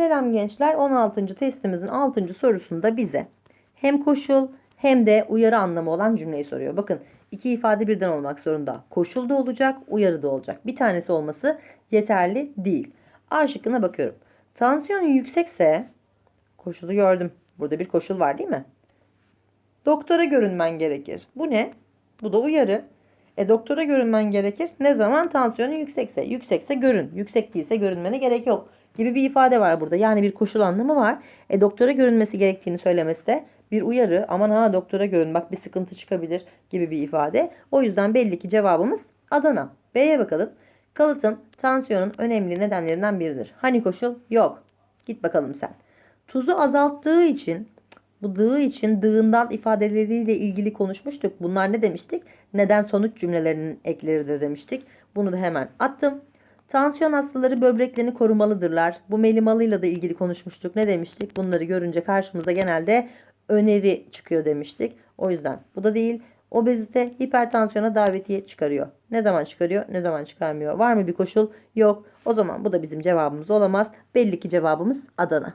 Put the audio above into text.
Selam gençler. 16. testimizin 6. sorusunda bize hem koşul hem de uyarı anlamı olan cümleyi soruyor. Bakın iki ifade birden olmak zorunda. Koşul da olacak, uyarı da olacak. Bir tanesi olması yeterli değil. A şıkkına bakıyorum. Tansiyonun yüksekse koşulu gördüm. Burada bir koşul var değil mi? Doktora görünmen gerekir. Bu ne? Bu da uyarı. E doktora görünmen gerekir. Ne zaman tansiyonun yüksekse. Yüksekse görün. Yüksek değilse görünmene gerek yok. Gibi bir ifade var burada. Yani bir koşul anlamı var. E doktora görünmesi gerektiğini söylemesi de bir uyarı. Aman ha doktora görün bak bir sıkıntı çıkabilir gibi bir ifade. O yüzden belli ki cevabımız Adana. B'ye bakalım. Kalıtım tansiyonun önemli nedenlerinden biridir. Hani koşul? Yok. Git bakalım sen. Tuzu azalttığı için bu dığı için dığından ifadeleriyle ilgili konuşmuştuk. Bunlar ne demiştik? Neden sonuç cümlelerinin ekleridir demiştik. Bunu da hemen attım. Tansiyon hastaları böbreklerini korumalıdırlar. Bu melimalıyla da ilgili konuşmuştuk. Ne demiştik? Bunları görünce karşımıza genelde öneri çıkıyor demiştik. O yüzden bu da değil. Obezite hipertansiyona davetiye çıkarıyor. Ne zaman çıkarıyor? Ne zaman çıkarmıyor? Var mı bir koşul? Yok. O zaman bu da bizim cevabımız olamaz. Belli ki cevabımız Adana.